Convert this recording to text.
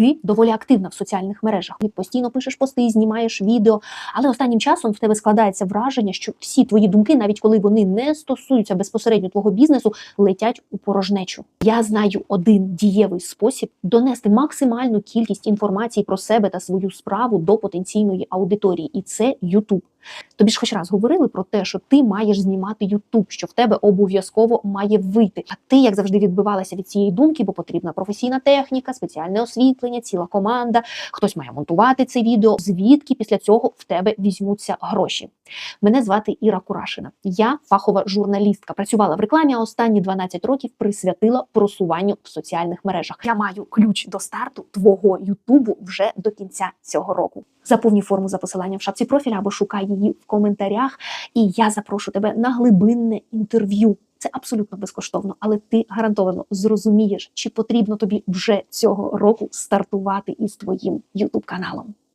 Ти доволі активна в соціальних мережах. Ти постійно пишеш пости, знімаєш відео, але останнім часом в тебе складається враження, що всі твої думки, навіть коли вони не стосуються безпосередньо твого бізнесу, летять у порожнечу. Я знаю один дієвий спосіб донести максимальну кількість інформації про себе та свою справу до потенційної аудиторії, і це YouTube. Тобі ж хоч раз говорили про те, що ти маєш знімати YouTube, що в тебе обов'язково має вийти. А ти, як завжди, відбивалася від цієї думки, бо потрібна професійна техніка, спеціальне освітлення, ціла команда. Хтось має монтувати це відео. Звідки після цього в тебе візьмуться гроші? Мене звати Іра Курашина. Я фахова журналістка. Працювала в рекламі, а останні 12 років присвятила просуванню в соціальних мережах. Я маю ключ до старту твого Ютубу вже до кінця цього року. Заповні форму за посиланням в шапці профіля або шукай її в коментарях. І я запрошу тебе на глибинне інтерв'ю. Це абсолютно безкоштовно, але ти гарантовано зрозумієш, чи потрібно тобі вже цього року стартувати із твоїм Ютуб каналом.